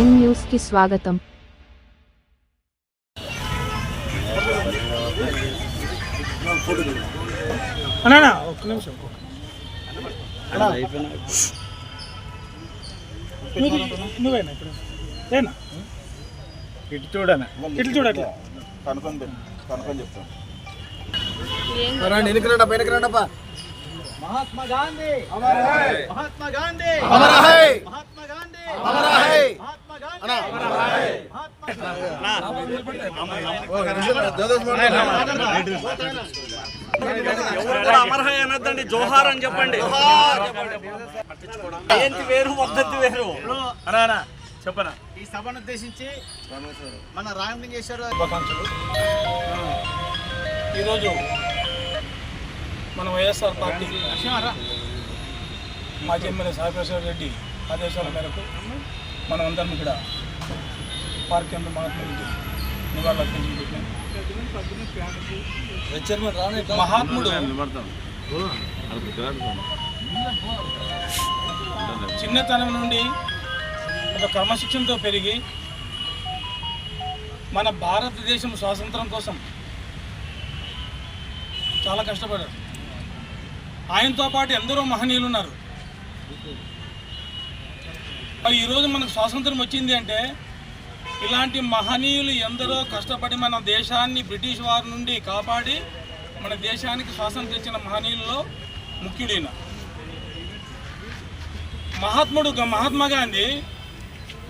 Nine న్యూస్కి స్వాగతం. అన్నా ఒక్క నిమిషం నువ్వు- నువ్వేనా? ఇప్పుడు ఏనా ఇటు చూడనా ఇట్లా చూడట్లా కనుక్కొని. కనుక్కొని చెప్తాను మహాత్మా గాంధీ. మహాత్మా గాంధీ. మహాత్మా గాంధీ. మహాత్మా గాంధీ. మహాత్మా హై అనొద్దండి జోహార్ అని చెప్పండి. జయంతి వేరు పద్ధతి వేరు? అనా చెప్పనా? ఈ సభను ఉద్దేశించి మన రామలింగేశ్వర ఈరోజు మన వైఎస్ఆర్ పార్టీ మాజీ ఎమ్మెల్యే సాయిప్రసాద్ రెడ్డి ఆదేశాల మేరకు మనం అందరం ఇక్కడ పార్క్ నివాళులు అర్పించుకుంటున్నాం మహాత్ముడు. చిన్నతనం నుండి ఒక క్రమశిక్షణతో పెరిగి మన భారతదేశం స్వాతంత్రం కోసం చాలా కష్టపడ్డారు ఆయనతో పాటు ఎందరో మహనీయులు ఉన్నారు. మరి ఈరోజు మనకు స్వాతంత్రం వచ్చింది అంటే ఇలాంటి మహనీయులు ఎందరో కష్టపడి మన దేశాన్ని బ్రిటిష్ వారి నుండి కాపాడి మన దేశానికి స్వాతంత్రం తెచ్చిన మహనీయుల్లో ముఖ్యుడైన మహాత్ముడు మహాత్మా గాంధీ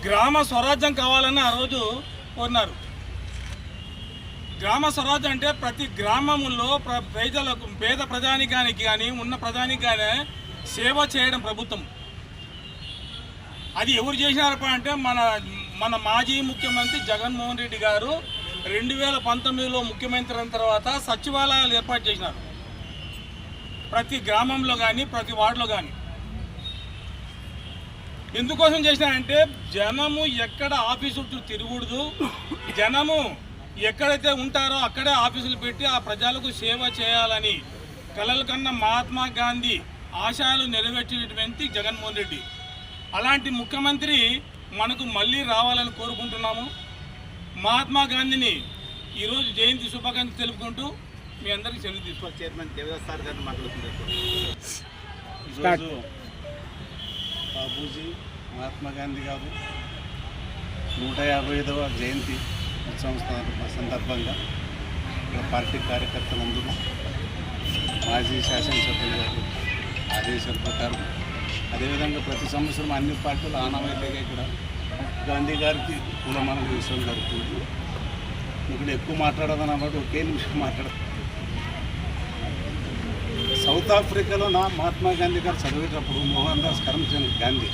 గ్రామ స్వరాజ్యం కావాలని ఆ రోజు కోరినారు. గ్రామ స్వరాజ్యం అంటే ప్రతి గ్రామంలో ప్ర ప్రజలకు పేద ప్రజానికానికి కానీ ఉన్న ప్రజానికి కానీ సేవ చేయడం ప్రభుత్వం. అది ఎవరు చేసినారప్ప అంటే మన మన మాజీ ముఖ్యమంత్రి జగన్మోహన్ రెడ్డి గారు రెండు వేల పంతొమ్మిదిలో ముఖ్యమంత్రి అయిన తర్వాత సచివాలయాలు ఏర్పాటు చేసినారు. ప్రతి గ్రామంలో కానీ ప్రతి వార్డులో కానీ ఎందుకోసం చేసినారంటే జనము ఎక్కడ ఆఫీసు చుట్టూ తిరగకూడదు జనము ఎక్కడైతే ఉంటారో అక్కడే ఆఫీసులు పెట్టి ఆ ప్రజలకు సేవ చేయాలని కలల కన్నా మహాత్మా గాంధీ ఆశయాలు నెరవేర్చినటువంటి జగన్మోహన్ రెడ్డి. అలాంటి ముఖ్యమంత్రి మనకు మళ్ళీ రావాలని కోరుకుంటున్నాము. మహాత్మా గాంధీని ఈరోజు జయంతి శుభాకాంక్షలు తెలుపుకుంటూ మీ అందరికీ సెలవు తీసుకుంటాం చైర్మన్ దేవదాస్ సార్ గారిని మాట్లాడుతున్నారు ఈరోజు బాబూజీ మహాత్మా గాంధీ గారు నూట యాభై ఐదవ జయంతి ఉత్సవం సందర్భ- సందర్భంగా ఇక్కడ పార్టీ కార్యకర్తలందరూ మాజీ శాసనసభ్యులు గారు ఆదేశాల ప్రకారం అదేవిధంగా ప్రతి సంవత్సరం అన్ని పార్టీలు ఆనవాయితీగా ఇక్కడ గాంధీ గారికి పూలమానం విషయం జరుగుతుంది. ఇక్కడ ఎక్కువ మాట్లాడదని అన్నమాట ఒకే నిమిషం మాట్లాడ సౌత్ ఆఫ్రికాలో నా మహాత్మా గాంధీ గారు చదివేటప్పుడు మోహన్ దాస్ కరమ్చంద్ గాంధీ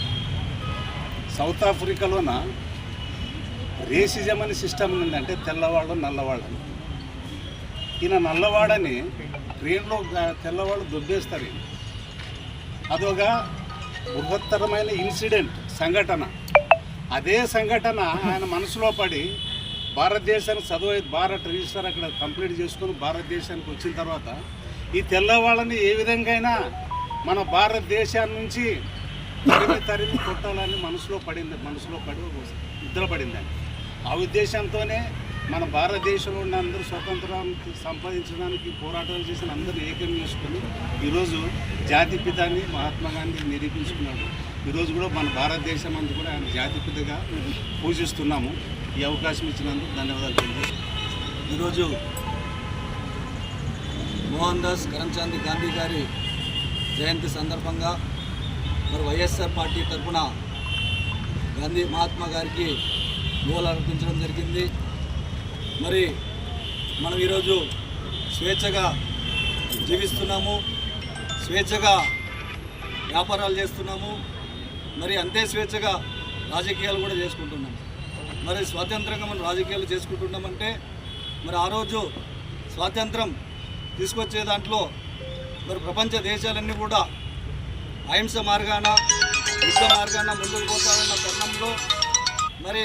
సౌత్ ఆఫ్రికాలోన రేసిజం అనే సిస్టమ్ ఉందంటే తెల్లవాళ్ళు నల్లవాళ్ళని. ఈయన నల్లవాడని ట్రైన్లో తెల్లవాళ్ళు దొబ్బేస్తారు అదొక బృహత్తరమైన ఇన్సిడెంట్ సంఘటన. అదే సంఘటన ఆయన మనసులో పడి భారతదేశానికి చదువు భారత్ రిజిస్టర్ అక్కడ కంప్లీట్ చేసుకొని భారతదేశానికి వచ్చిన తర్వాత ఈ తెల్లవాళ్ళని ఏ విధంగా అయినా మన భారతదేశాన్ని నుంచి తరిమి తరిమి కొట్టాలని మనసులో పడింది మనసులో పడి నిద్రపడింది నిద్ర ఆ ఉద్దేశంతోనే మన భారతదేశంలో ఉన్న అందరూ స్వతంత్రం సంపాదించడానికి పోరాటాలు చేసిన అందరూ ఏకం చేసుకుని ఈరోజు జాతిపితాన్ని మహాత్మా గాంధీ నిరూపించుకున్నాడు. ఈరోజు కూడా మన భారతదేశం అందు కూడా ఆయన జాతిపితగా పూజిస్తున్నాము. ఈ అవకాశం ఇచ్చినందుకు ధన్యవాదాలు ఈరోజు మోహన్ దాస్ కరమ్చంద్ గాంధీ గారి జయంతి సందర్భంగా మరి వైఎస్ఆర్ పార్టీ తరఫున గాంధీ మహాత్మా గారికి నివాళులు అర్పించడం జరిగింది. మరి మనం ఈరోజు స్వేచ్ఛగా జీవిస్తున్నాము స్వేచ్ఛగా వ్యాపారాలు చేస్తున్నాము మరి అంతే స్వేచ్ఛగా రాజకీయాలు కూడా చేసుకుంటున్నాము మరి స్వాతంత్రంగా మనం రాజకీయాలు చేసుకుంటున్నామంటే మరి ఆ రోజు స్వాతంత్రం తీసుకొచ్చే దాంట్లో మరి ప్రపంచ దేశాలన్నీ కూడా అహింస మార్గాన యుద్ధ మార్గాన ముందుకు పోతారన్న తరుణంలో మరి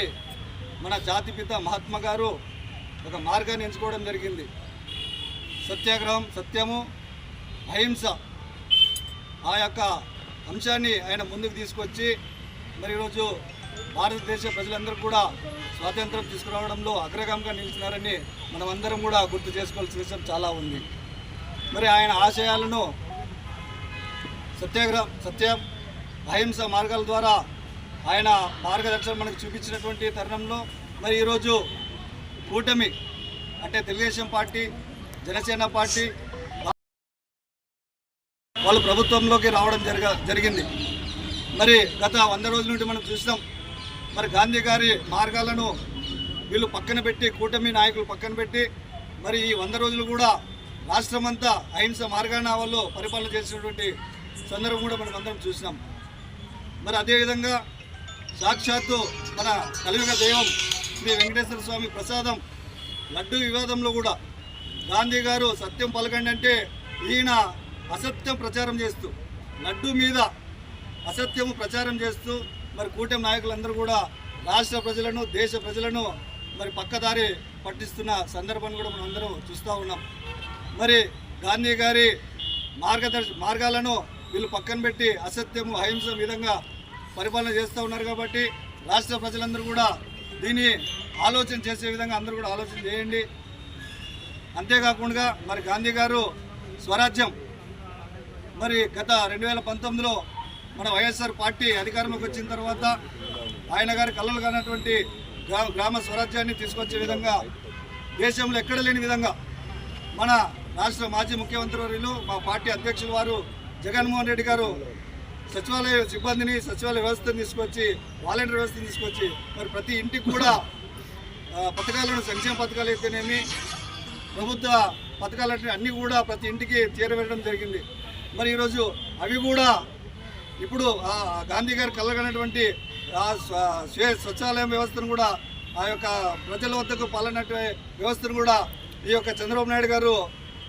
మన జాతిపిత మహాత్మా గారు ఒక మార్గాన్ని ఎంచుకోవడం జరిగింది. సత్యాగ్రహం సత్యము అహింస ఆ యొక్క అంశాన్ని ఆయన ముందుకు తీసుకొచ్చి మరి ఈరోజు భారతదేశ ప్రజలందరూ కూడా స్వాతంత్రం తీసుకురావడంలో అగ్రగామిగా నిలిచినారని మనమందరం కూడా గుర్తు చేసుకోవాల్సిన విషయం చాలా ఉంది. మరి ఆయన ఆశయాలను సత్యాగ్రహం సత్యం అహింస మార్గాల ద్వారా ఆయన మార్గదర్శనం మనకు చూపించినటువంటి తరుణంలో మరి ఈరోజు కూటమి అంటే తెలుగుదేశం పార్టీ జనసేన పార్టీ వాళ్ళు ప్రభుత్వంలోకి రావడం జరగ జరిగింది. మరి గత వంద రోజుల నుండి మనం చూసినాం మరి గాంధీ గారి మార్గాలను వీళ్ళు పక్కన పెట్టి కూటమి నాయకులు పక్కన పెట్టి మరి ఈ వంద రోజులు కూడా రాష్ట్రమంతా అహింస మార్గాన వాళ్ళు పరిపాలన చేసినటువంటి సందర్భం కూడా మనం అందరం చూసినాం. మరి అదేవిధంగా సాక్షాత్తు మన కలియుగ దైవం శ్రీ వెంకటేశ్వర స్వామి ప్రసాదం లడ్డు వివాదంలో కూడా గాంధీ గారు సత్యం పలకండి అంటే ఈయన అసత్యం ప్రచారం చేస్తూ లడ్డు మీద అసత్యము ప్రచారం చేస్తూ మరి కూటమి నాయకులందరూ కూడా రాష్ట్ర ప్రజలను దేశ ప్రజలను మరి పక్కదారి పట్టిస్తున్న సందర్భాన్ని కూడా మనం అందరం చూస్తూ ఉన్నాం. మరి గాంధీ గారి మార్గదర్శ మార్గాలను వీళ్ళు పక్కన పెట్టి అసత్యము అహింస విధంగా పరిపాలన చేస్తూ ఉన్నారు కాబట్టి రాష్ట్ర ప్రజలందరూ కూడా దీన్ని ఆలోచన చేసే విధంగా అందరూ కూడా ఆలోచన చేయండి. అంతేకాకుండా మరి గాంధీ గారు స్వరాజ్యం. మరి గత రెండు వేల పంతొమ్మిదిలో మన వైఎస్ఆర్ పార్టీ అధికారంలోకి వచ్చిన తర్వాత ఆయన గారి కళలు కానటువంటి గ్రామ గ్రామ స్వరాజ్యాన్ని తీసుకొచ్చే విధంగా దేశంలో ఎక్కడ లేని విధంగా మన రాష్ట్ర మాజీ ముఖ్యమంత్రి వర్యులు మా పార్టీ అధ్యక్షులు వారు జగన్మోహన్ రెడ్డి గారు సచివాలయ సిబ్బందిని సచివాలయ వ్యవస్థను తీసుకొచ్చి వాలంటీర్ వ్యవస్థను తీసుకొచ్చి మరి ప్రతి ఇంటికి కూడా పథకాలను సంక్షేమ పథకాలు అయితేనేమి ప్రభుత్వ పథకాలంటే అన్నీ కూడా ప్రతి ఇంటికి చేరవేయడం జరిగింది. మరి ఈరోజు అవి కూడా ఇప్పుడు ఆ గాంధీ గారు కలగనటువంటి స్వే స్వచ్ఛాలయం వ్యవస్థను కూడా ఆ యొక్క ప్రజల వద్దకు పాలనటువంటి వ్యవస్థను కూడా ఈ యొక్క చంద్రబాబు నాయుడు గారు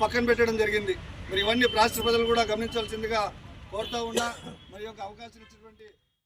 పక్కన పెట్టడం జరిగింది. మరి ఇవన్నీ రాష్ట్ర ప్రజలు కూడా గమనించాల్సిందిగా కోరుతా ఉన్నా. మరి యొక్క అవకాశం ఇచ్చినటువంటి